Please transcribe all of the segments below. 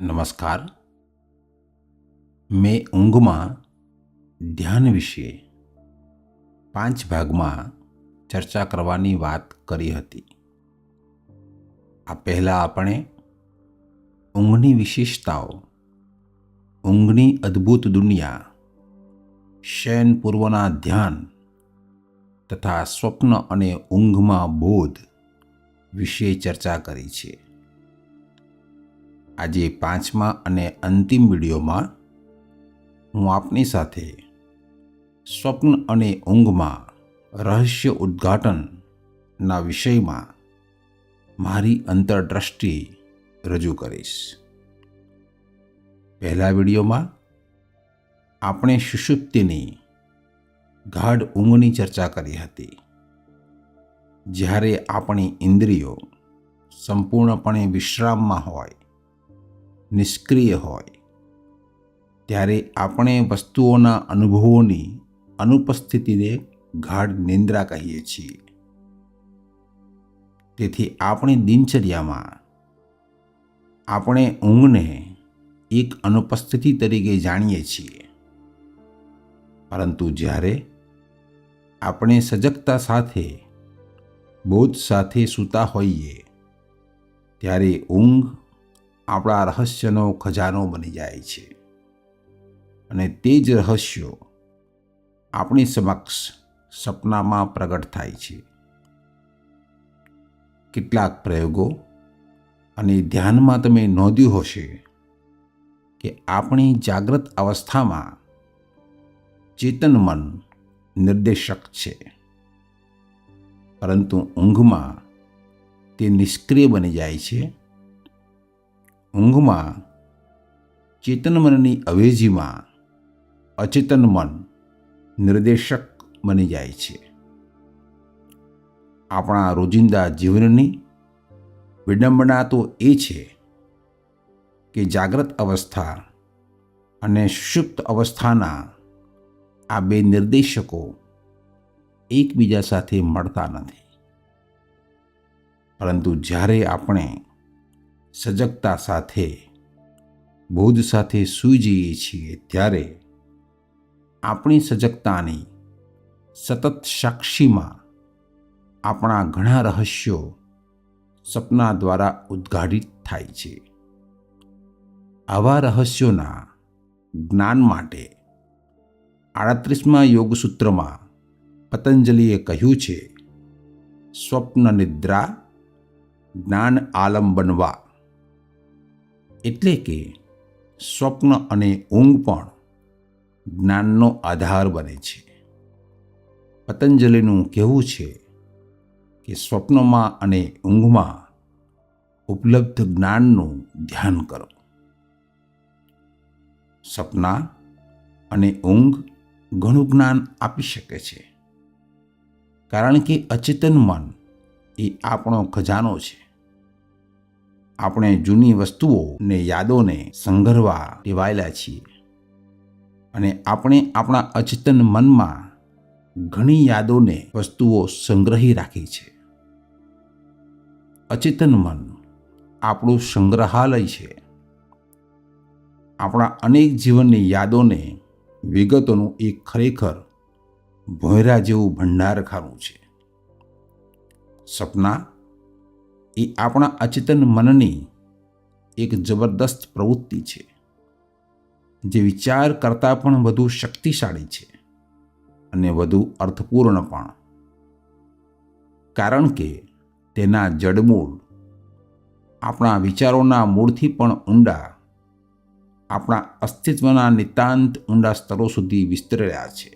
નમસ્કાર. મેં ઊંઘમાં ધ્યાન વિશે પાંચ ભાગમાં ચર્ચા કરવાની વાત કરી હતી. આ પહેલાં આપણે ઊંઘની વિશેષતાઓ, ઊંઘની અદ્ભુત દુનિયા, શયન પૂર્વના ધ્યાન તથા સ્વપ્ન અને ઊંઘમાં બોધ વિશે ચર્ચા કરી છે. આજે પાંચમા અને અંતિમ વિડીયોમાં હું આપની સાથે સ્વપ્ન અને ઊંઘમાં રહસ્ય ઉદ્ઘાટનના વિષયમાં મારી અંતરદ્રષ્ટિ રજૂ કરીશ. પહેલા વિડીયોમાં આપણે સુષુપ્તિની ગાઢ ઊંઘની ચર્ચા કરી હતી. જ્યારે આપણી ઇન્દ્રિયો સંપૂર્ણપણે વિશ્રામમાં હોય નિષ્ક્રિય હોય. ત્યારે આપણે વસ્તુઓના અનુભવોની અનુપસ્થિતિને ગાઢ નિંદ્રા કહીએ છીએ. તેથી આપણી દિનચર્યામાં આપણે ઊંઘને એક અનુપસ્થિતિ તરીકે જાણીએ છીએ. પરંતુ જ્યારે આપણે સજગતા સાથે, બોધ સાથે સૂતા હોઈએ, ત્યારે ઊંઘ આપણા રહસ્યનો ખજાનો બની જાય છે. અને તે જ રહસ્યો આપણી સમક્ષ સપનામાં પ્રગટ થાય છે. કેટલાક પ્રયોગો અને ધ્યાનમાં તમે નોંધ્યું હશે કે આપણી જાગ્રત અવસ્થામાં ચેતન મન નિર્દેશક છે. પરંતુ ઊંઘમાં તે નિષ્ક્રિય બની જાય છે ઊંઘમાં, ચેતન મનની અવેજીમાં અચેતન મન નિર્દેશક બની જાય છે. આપણા રોજિંદા જીવનની વિડંબના તો એ છે કે જાગ્રત અવસ્થા અને સુષુપ્ત અવસ્થાના આ બે નિર્દેશકો એકબીજા સાથે મળતા નથી. પરંતુ જ્યારે આપણે સજગતા સાથે, બોધ સાથે સૂઈ જઈએ છીએ ત્યારે આપણી સજગતાની સતત સાક્ષીમાં આપણા ઘણા રહસ્યો સપના દ્વારા ઉદ્ઘાટિત થાય છે. આવા રહસ્યોના જ્ઞાન માટે આડત્રીસમાં યોગસૂત્રમાં પતંજલિએ કહ્યું છે, સ્વપ્ન નિદ્રા, જ્ઞાન આલમ બનવા. એટલે કે સ્વપ્ન અને ઊંઘ પણ જ્ઞાનનો આધાર બને છે. પતંજલિનું કહેવું છે કે સ્વપ્નમાં અને ઊંઘમાં ઉપલબ્ધ જ્ઞાનનું ધ્યાન કરો. સપના અને ઊંઘ ઘણું જ્ઞાન આપી શકે છે. કારણ કે અચેતન મન એ આપણો ખજાનો છે. આપણે જૂની વસ્તુઓ ને યાદોને સંઘરવા ટેવાયેલા છીએ. અને આપણે આપણા અચેતન મનમાં ઘણી યાદોને, વસ્તુઓ સંગ્રહી રાખી છે. અચેતન મન આપણું સંગ્રહાલય છે. આપણા અનેક જીવનની યાદોને, વિગતોનું એક ખરેખર ભોયરા જેવું ભંડારખાનું છે. સપના એ આપણા અચેતન મનની એક જબરદસ્ત પ્રવૃત્તિ છે, જે વિચાર કરતાં પણ વધુ શક્તિશાળી છે અને વધુ અર્થપૂર્ણ પણ. કારણ કે તેના જડમૂળ, આપણા વિચારોના મૂળથી પણ ઊંડા, આપણા અસ્તિત્વના નિતાંત ઊંડા સ્તરો સુધી વિસ્તરેલા છે.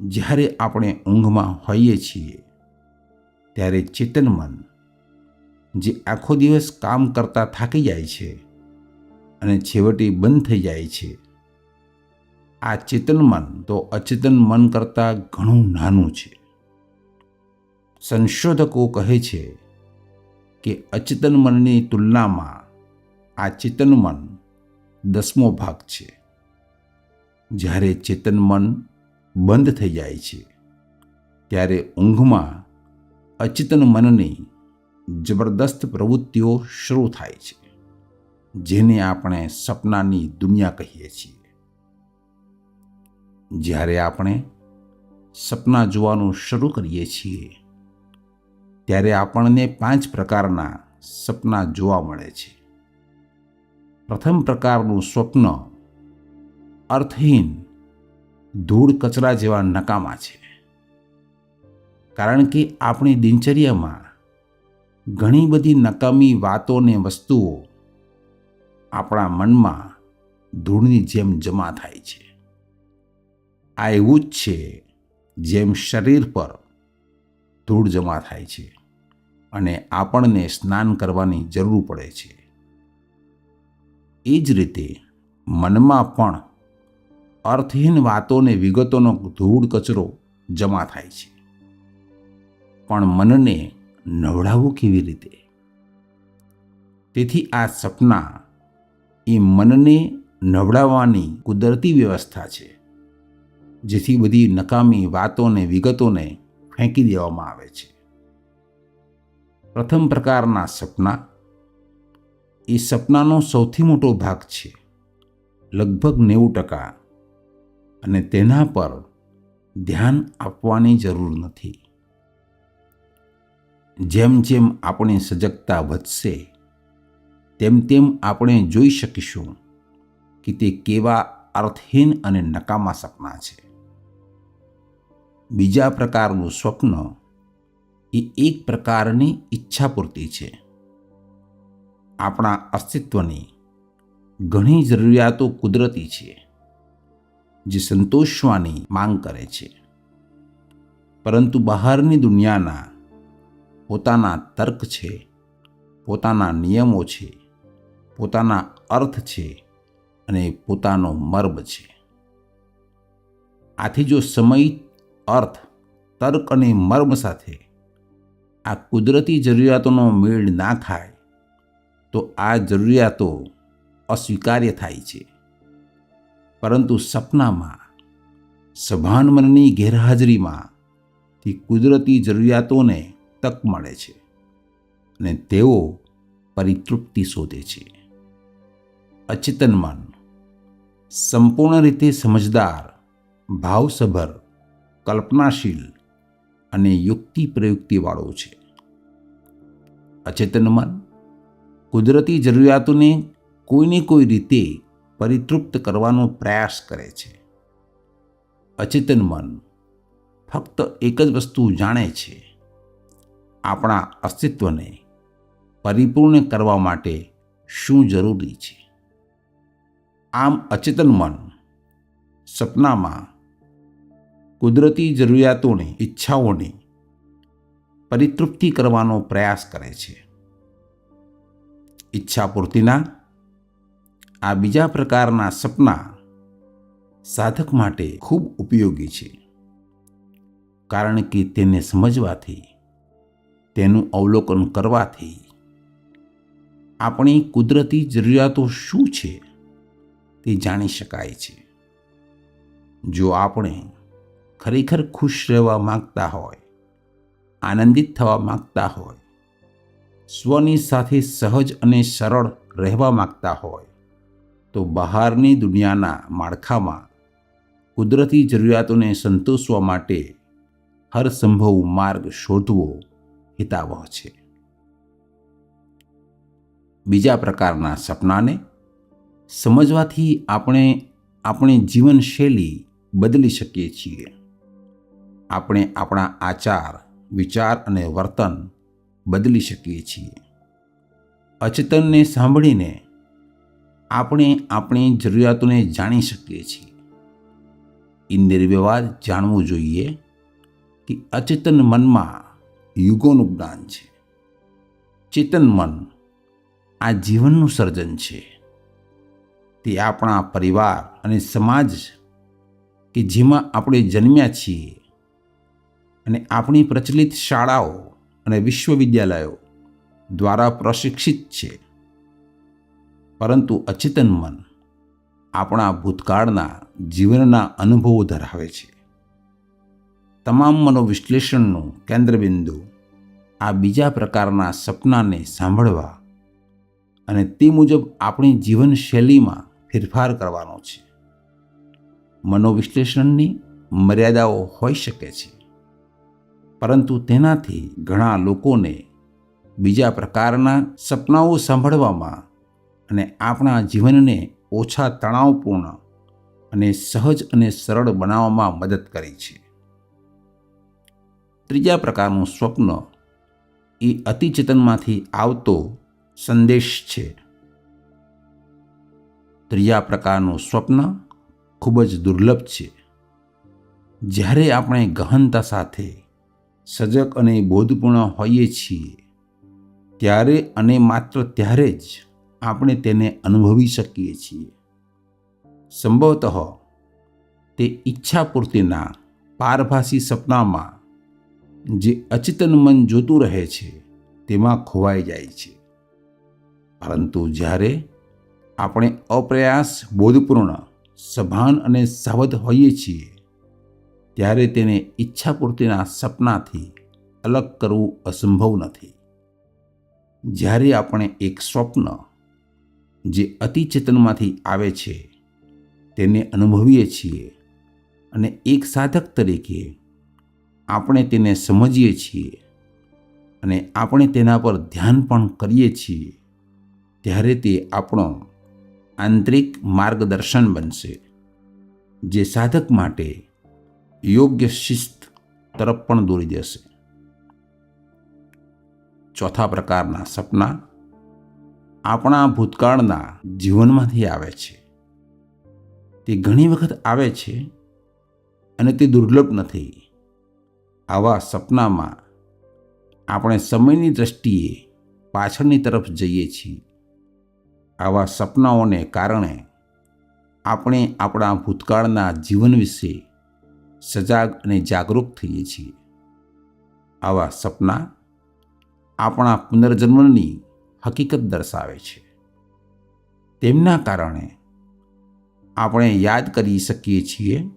જ્યારે આપણે ઊંઘમાં હોઈએ છીએ ત્યારે ચેતન મન, જે આખો દિવસ કામ કરતા થાકી જાય છે અને છેવટે બંધ થઈ જાય છે. આ ચેતન મન તો અચેતન મન કરતાં ઘણું નાનું છે. સંશોધકો કહે છે કે અચેતન મનની તુલનામાં આ ચેતન મન દસમો ભાગ છે. જ્યારે ચેતન મન બંધ થઈ જાય છે, ત્યારે ઊંઘમાં અચેતન મનની જબરદસ્ત પ્રવૃત્તિઓ શરૂ થાય છે, જેને આપણે સપનાની દુનિયા કહીએ છીએ. જ્યારે આપણે સપના જોવાનું શરૂ કરીએ છીએ, ત્યારે આપણને પાંચ પ્રકારના સપના જોવા મળે છે. પ્રથમ પ્રકારનું સ્વપ્ન અર્થહીન ધૂળ કચરા જેવા નકામા છે. કારણ કે આપણી દિનચર્યામાં ઘણી બધી નકામી વાતો ને વસ્તુઓ આપણા મનમાં ધૂળની જેમ જમા થાય છે. આ એવું જ છે જેમ શરીર પર ધૂળ જમા થાય છે અને આપણને સ્નાન કરવાની જરૂર પડે છે. એ જ રીતે મનમાં પણ અર્થહીન વાતોને વિગતોનો ધૂળ કચરો જમા થાય છે. પણ મનને નવડાવવું કેવી રીતે? તેથી આ સપના એ મનને નવડાવવાની કુદરતી વ્યવસ્થા છે, જેથી બધી નકામી વાતોને, વિગતોને ફેંકી દેવામાં આવે છે. પ્રથમ પ્રકારના સપના. એ સપનાનો સૌથી મોટો ભાગ છે, લગભગ નેવું ટકા, અને તેના પર ધ્યાન આપવાની જરૂર નથી. જેમ જેમ આપણી સજગતા વધશે, તેમ તેમ આપણે જોઈ શકીશું કે તે કેવા અર્થહીન અને નકામા સપના છે. બીજા પ્રકારનું સ્વપ્ન એ એક પ્રકારની ઈચ્છાપૂર્તિ છે. આપણા અસ્તિત્વની ઘણી જરૂરિયાતો કુદરતી છે, જે સંતોષવાની માંગ કરે છે. પરંતુ બહારની દુનિયાના પોતાના તર્ક છે, પોતાના નિયમો છે, પોતાના અર્થ છે અને પોતાનો મર્મ છે. આથી જો સમય, અર્થ, તર્ક અને મર્મ સાથે આ કુદરતી જરૂરિયાતોનો મેળ ના ખાય, તો આ જરૂરિયાતો અસ્વીકાર્ય થાય છે. પરંતુ સપનામાં, સભાન મનની ગેરહાજરીમાં, તે કુદરતી જરૂરિયાતોને તક મળે છે અને તેઓ પરિતૃપ્તિ શોધે છે. અચેતન મન, સંપૂર્ણ રીતે સમજદાર, ભાવસભર, કલ્પનાશીલ અને યુક્તિ પ્રયુક્તિવાળો છે. અચેતન મન, કુદરતી જરૂરિયાતોને કોઈને કોઈ રીતે પરિતૃપ્ત કરવાનો પ્રયાસ કરે છે. અચેતન મન, ફક્ત એક જ વસ્તુ જાણે છે. આપણા અસ્તિત્વને પરિપૂર્ણ કરવા માટે શું જરૂરી છે? આમ અચેતન મન સપનામાં કુદરતી જરૂરિયાતોની, ઈચ્છાઓની પરિતૃપ્તિ કરવાનો પ્રયાસ કરે છે. ઈચ્છા પૂર્તિના આ બીજા પ્રકારના સપના સાધક માટે ખૂબ ઉપયોગી છે. કારણ કે તેને સમજવાથી તેનું અવલોકન કરવાથી આપણી કુદરતી જરૂરિયાતો શું છે તે જાણી શકાય છે. જો આપણે ખરેખર ખુશ રહેવા માગતા હોય, આનંદિત થવા માગતા હોય, સ્વની સાથે સહજ અને સરળ રહેવા માગતા હોય, તો બહારની દુનિયાના માળખામાં કુદરતી જરૂરિયાતોને સંતોષવા માટે હરસંભવ માર્ગ શોધવો હિતાવહ છે. બીજા પ્રકારના સપનાને સમજવાથી આપણે આપણી જીવનશૈલી બદલી શકીએ છીએ. આપણે આપણા આચાર, વિચાર અને વર્તન બદલી શકીએ છીએ. અચેતનને સાંભળીને આપણે આપણી જરૂરિયાતોને જાણી શકીએ છીએ. એ નિર્વ્યવાદ જાણવું જોઈએ કે અચેતન મનમાં યુગોનું જ્ઞાન છે. ચેતન મન આ જીવનનું સર્જન છે. તે આપણા પરિવાર અને સમાજ કે જેમાં આપણે જન્મ્યા છીએ અને આપણી પ્રચલિત શાળાઓ અને વિશ્વવિદ્યાલયો દ્વારા પ્રશિક્ષિત છે. પરંતુ અચેતન મન આપણા ભૂતકાળના જીવનના અનુભવો ધરાવે છે. તમામ મનોવિશ્લેષણનું કેન્દ્રબિંદુ આ બીજા પ્રકારના સપનાને સાંભળવા અને તે મુજબ આપણી જીવનશૈલીમાં ફેરફાર કરવાનો છે. મનોવિશ્લેષણની મર્યાદાઓ હોઈ શકે છે, પરંતુ તેનાથી ઘણા લોકોને બીજા પ્રકારના સપનાઓ સાંભળવામાં અને આપણા જીવનને ઓછા તણાવપૂર્ણ અને સહજ અને સરળ બનાવવામાં મદદ કરી છે. ત્રીજા પ્રકારનું સ્વપ્ન એ અતિચેતનમાંથી આવતો સંદેશ છે. ત્રીજા પ્રકારનું સ્વપ્ન ખૂબ જ દુર્લભ છે. જ્યારે આપણે ગહનતા સાથે સજગ અને બોધપૂર્ણ હોઈએ છીએ, ત્યારે અને માત્ર ત્યારે જ આપણે તેને અનુભવી શકીએ છીએ. સંભવતઃ તે ઈચ્છાપૂર્તિના પારભાસી સપનામાં જે અચેતન મન જોતું રહે છે, તેમાં ખોવાઈ જાય છે. પરંતુ જ્યારે આપણે અપ્રયાસ, બોધપૂર્ણ, સભાન અને સાવધ હોઈએ છીએ, ત્યારે તેને ઈચ્છાપૂર્તિના સપનાથી અલગ કરવું અસંભવ નથી. જ્યારે આપણે એક સ્વપ્ન, જે અતિચેતનમાંથી આવે છે, તેને અનુભવીએ છીએ અને એક સાધક તરીકે આપણે તેને સમજીએ છીએ અને આપણે તેના પર ધ્યાન પણ કરીએ છીએ, ત્યારે તે આપણો આંતરિક માર્ગદર્શન બનશે, જે સાધક માટે યોગ્ય શિસ્ત તરફ પણ દોરી જશે. ચોથા પ્રકારના સપના આપણા ભૂતકાળના જીવનમાંથી આવે છે. તે ઘણી વખત આવે છે અને તે દુર્લભ નથી. આવા સપનામાં આપણે સમયની દ્રષ્ટિએ પાછળની તરફ જઈએ છીએ. આવા સપનાઓને કારણે આપણે આપણા ભૂતકાળના જીવન વિશે સજાગ અને જાગૃત થઈએ છીએ. આવા સપના આપણા પુનર્જન્મની હકીકત દર્શાવે છે. તેમના કારણે આપણે યાદ કરી શકીએ છીએ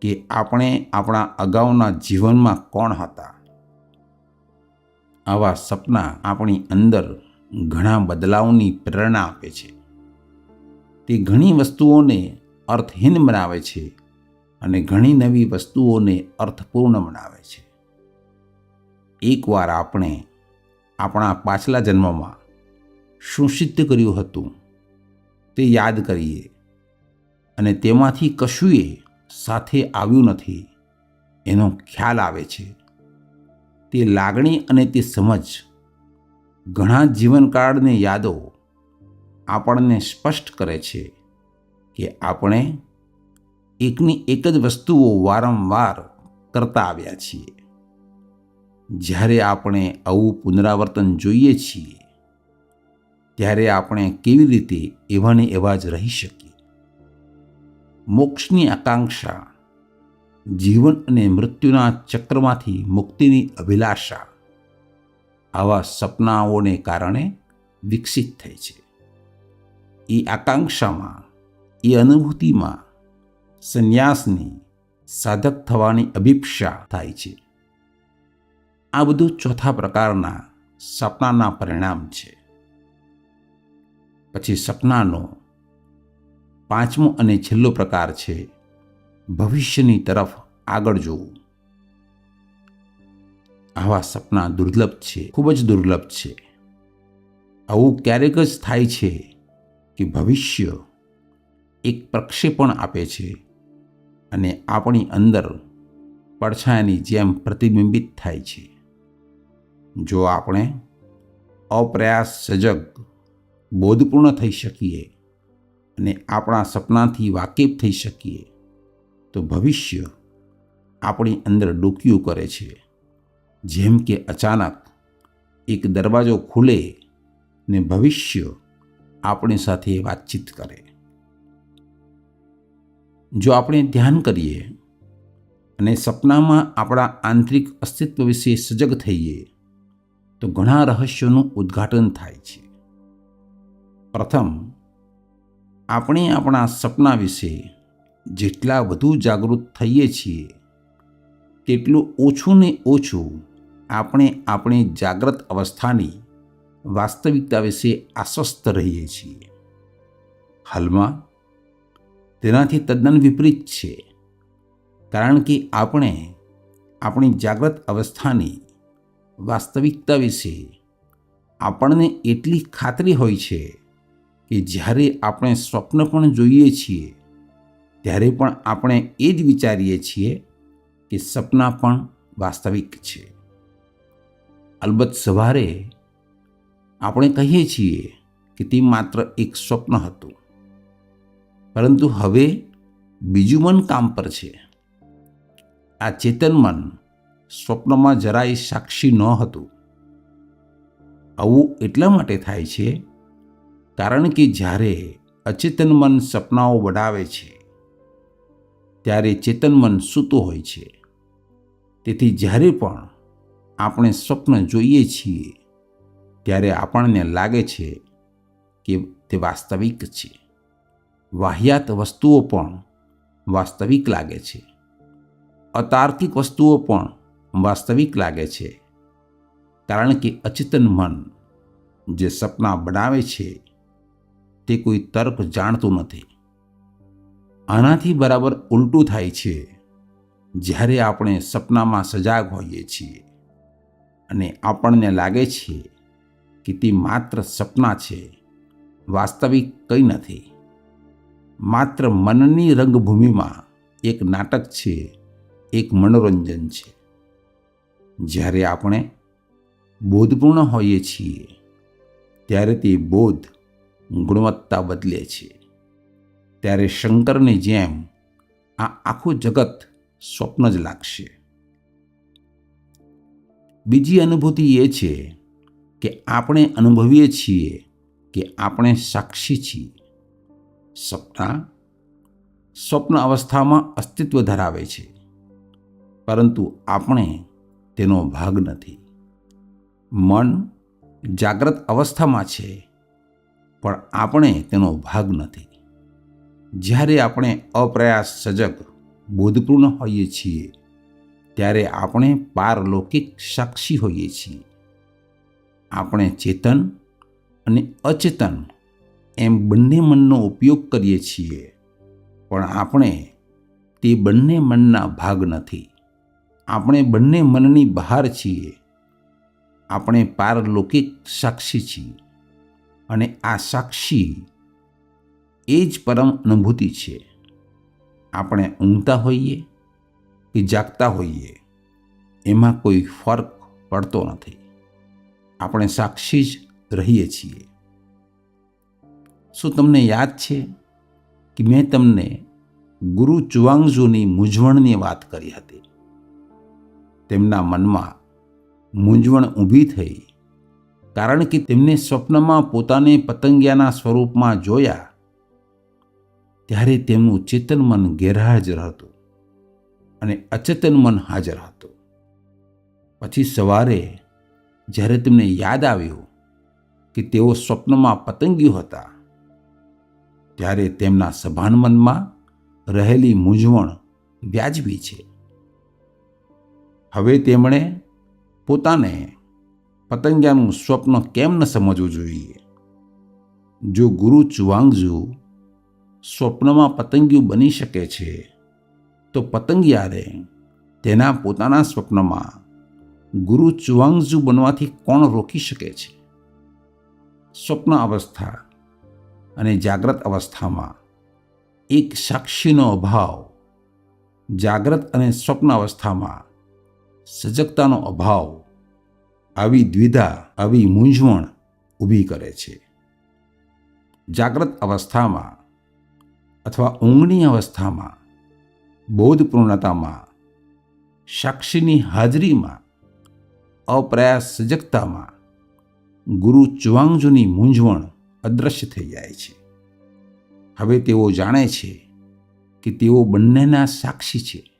કે આપણે આપણા અગાઉના જીવનમાં કોણ હતા? આવા સપના આપણી અંદર ઘણા બદલાવની પ્રેરણા આપે છે. તે ઘણી વસ્તુઓને અર્થહીન બનાવે છે અને ઘણી નવી વસ્તુઓને અર્થપૂર્ણ બનાવે છે. એકવાર આપણે આપણા પાછલા જન્મમાં શું સિદ્ધ કર્યું હતું તે યાદ કરીએ અને તેમાંથી કશુંય સાથે આવ્યું નથી. એનો ખ્યાલ આવે છે. તે લાગણી અને તે સમજ ઘણા જીવનકાળની યાદો આપણને સ્પષ્ટ કરે છે કે આપણે એકની એક જ વસ્તુઓ વારંવાર કરતા આવ્યા છીએ. જ્યારે આપણે આવું પુનરાવર્તન જોઈએ છીએ, ત્યારે આપણે કેવી રીતે એવાને એવા જ રહી શકીએ? મોક્ષની આકાંક્ષા, જીવન અને મૃત્યુના ચક્રમાંથી મુક્તિની અભિલાષા આવા સપનાઓને કારણે વિકસિત થઈ છે. એ આકાંક્ષામાં એ અનુભૂતિમાં સંન્યાસની સાધક થવાની અભિપ્સા થાય છે. આ બધું ચોથા પ્રકારના સપનાના પરિણામ છે. પછી સપનાનો પાંચમો અને છેલ્લો પ્રકાર છે, ભવિષ્યની તરફ આગળ જોવું. આવા સપના દુર્લભ છે, ખૂબ જ દુર્લભ છે. આવું ક્યારેક જ થાય છે કે ભવિષ્ય એક પ્રક્ષેપણ આપે છે અને આપણી અંદર પડછાયાની જેમ પ્રતિબિંબિત થાય છે. જો આપણે અપ્રયાસ સજગ બોધપૂર્ણ થઈ શકીએ અને આપણા સપનાથી વાકેફ થઈ શકીએ, તો ભવિષ્ય આપણી અંદર ડોકિયું કરે છે. જેમ કે અચાનક એક દરવાજો ખુલે ને ભવિષ્ય આપણી સાથે વાતચીત કરે. જો આપણે ધ્યાન કરીએ અને સપનામાં આપણા આંતરિક અસ્તિત્વ વિશે સજગ થઈએ, તો ઘણા રહસ્યોનું ઉદ્ઘાટન થાય છે. પ્રથમ આપણે આપણા સપના વિશે જેટલા વધુ જાગૃત થઈએ છીએ, તેટલું ઓછું ને ઓછું આપણે આપણી જાગ્રત અવસ્થાની વાસ્તવિકતા વિશે આશ્વસ્ત રહીએ છીએ. હાલમાં તેનાથી તદ્દન વિપરીત છે, કારણ કે આપણે આપણી જાગ્રત અવસ્થાની વાસ્તવિકતા વિશે આપણને એટલી ખાતરી હોય છે કે જ્યારે આપણે સ્વપ્ન પણ જોઈએ છીએ, ત્યારે પણ આપણે એ જ વિચારીએ છીએ કે સપના પણ વાસ્તવિક છે. અલબત્ત સવારે આપણે કહીએ છીએ કે તે માત્ર એક સ્વપ્ન હતું. પરંતુ હવે બીજું મન કામ પર છે. આ ચેતન મન સ્વપ્નમાં જરાય સાક્ષી ન હતું. આવું એટલા માટે થાય છે કારણ કે જ્યારે અચેતન મન સપનાઓ વડાવે છે, ત્યારે ચેતન મન સૂતું હોય છે. તેથી જ્યારે પણ આપણે સ્વપ્ન જોઈએ છીએ, ત્યારે આપણને લાગે છે કે તે વાસ્તવિક છે. વાહિયાત વસ્તુઓ પણ વાસ્તવિક લાગે છે. અતાર્કિક વસ્તુઓ પણ વાસ્તવિક લાગે છે. કારણ કે અચેતન મન જે સપના બનાવે છે તે કોઈ તર્ક જાણતું નથી. આનાથી બરાબર ઉલટું થાય છે, જ્યારે આપણે સપનામાં સજાગ હોઈએ છીએ અને આપણને લાગે છે કે તે માત્ર સપના છે, વાસ્તવિક કંઈ નથી. માત્ર મનની રંગભૂમિમાં એક નાટક છે, એક મનોરંજન છે. જ્યારે આપણે બોધપૂર્ણ હોઈએ છીએ, ત્યારે તે બોધ ગુણવત્તા બદલે છે. ત્યારે શંકરની જેમ આ આખું જગત સ્વપ્ન જ લાગશે. બીજી અનુભૂતિ એ છે કે આપણે અનુભવીએ છીએ કે આપણે સાક્ષી છીએ. સપના સ્વપ્ન અવસ્થામાં અસ્તિત્વ ધરાવે છે. પરંતુ આપણે તેનો ભાગ નથી. મન જાગ્રત અવસ્થામાં છે. પણ આપણે તેનો ભાગ નથી. જ્યારે આપણે અપ્રયાસ સજગ, બોધપૂર્ણ હોઈએ છીએ, ત્યારે આપણે પારલૌકિક સાક્ષી હોઈએ છીએ. આપણે ચેતન અને અચેતન એમ બંને મનનો ઉપયોગ કરીએ છીએ, પણ આપણે તે બંને મનના ભાગ નથી. આપણે બંને મનની બહાર છીએ. આપણે પારલૌકિક સાક્ષી છીએ. અને આ સાક્ષી એ જ પરમ અનુભૂતિ છે. આપણે ઊંઘતા હોઈએ કે જાગતા હોઈએ, એમાં કોઈ ફરક પડતો નથી. આપણે સાક્ષી જ રહીએ છીએ. શું તમને યાદ છે કે મેં તમને ગુરુ ચુવાંગઝુની મૂંઝવણની વાત કરી હતી? તેમના મનમાં મૂંઝવણ ઊભી થઈ કારણ કે તેમને સ્વપ્નમાં પોતાને પતંગિયાના સ્વરૂપમાં જોયા ત્યારે તેમનું ચેતન મન ગેરહાજર હતું અને અચેતન મન હાજર હતું. પછી સવારે જ્યારે તેમને યાદ આવ્યું કે તેઓ સ્વપ્નમાં પતંગિયો હતા, ત્યારે તેમના સભાન મનમાં રહેલી મૂંઝવણ વ્યાજબી છે. હવે તેમણે પોતાને પતંગિયાનું સ્વપ્ન કેમ ન સમજવું જોઈએ? જો ગુરુ ચુવાંગજુ સ્વપ્નમાં પતંગિયું બની શકે છે, તો પતંગિયારે તેના પોતાના સ્વપ્નમાં ગુરુ ચુવાંગજુ બનવાથી કોણ રોકી શકે છે? સ્વપ્ન અવસ્થા અને જાગ્રત અવસ્થામાં એક સાક્ષીનો અભાવ, જાગ્રત અને સ્વપ્ન અવસ્થામાં સજગતાનો અભાવ આવી દ્વિધા, આવી મૂંઝવણ ઊભી કરે છે. જાગ્રત અવસ્થામાં અથવા ઊંઘની અવસ્થામાં, બોધપૂર્ણતામાં, સાક્ષીની હાજરીમાં અપ્રયાસ સજગતામાં ગુરુ ચુવાંગજુની મૂંઝવણ અદૃશ્ય થઈ જાય છે. હવે તેઓ જાણે છે કે તેઓ બંનેના સાક્ષી છે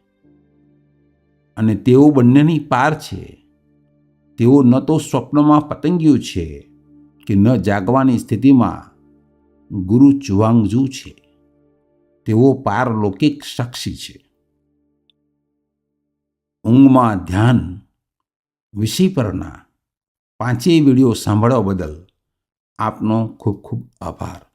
અને તેઓ બંનેની પાર છે. તેઓ ન તો સ્વપ્નમાં પતંગિયું છે કે ન જાગવાની સ્થિતિમાં ગુરુ ચુવાંગજુ છે. તેઓ પારલૌકિક સાક્ષી છે. ઊંઘમાં ધ્યાન વિષય પરના પાંચેય વીડિયો સાંભળવા બદલ આપનો ખૂબ ખૂબ આભાર.